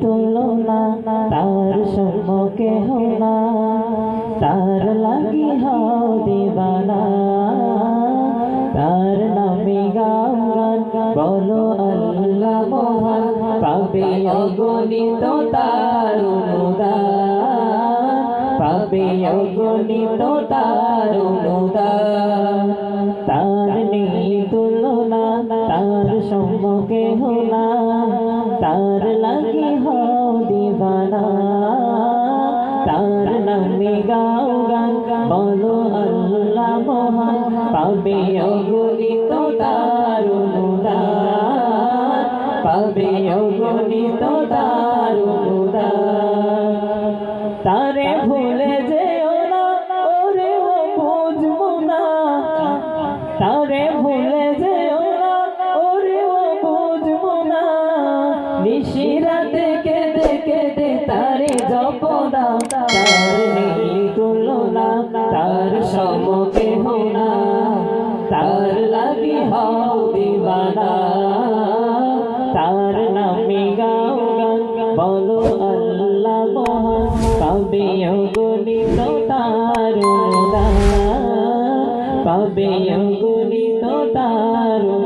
তুলনা, তার সম্মুখে হোনা তার লাগি হও দেবানা। তার নামে গাও বলো আল্লাহ মহান, পাবে অগণিত তার অনুদান। পাবে অগণিত তার অনুদান। সম্মুখে হোনা তার লাগি হও দিবানা। তার নামে গাও গান, বলো আল্লাহ মহান, পাবে অগণিত তার অনুদান। পাবে অগণিত তার তারে ভুলে যেও না, ওরে বুঝব না তারে ভুলে যেও নিশিরাতে কেঁদে কেঁদে তারে জপনা তার নেই তুলনা, তার সমকে হোনা তার লাগি হও দিবানা, তার পাবে অগণিত তার পাবে তার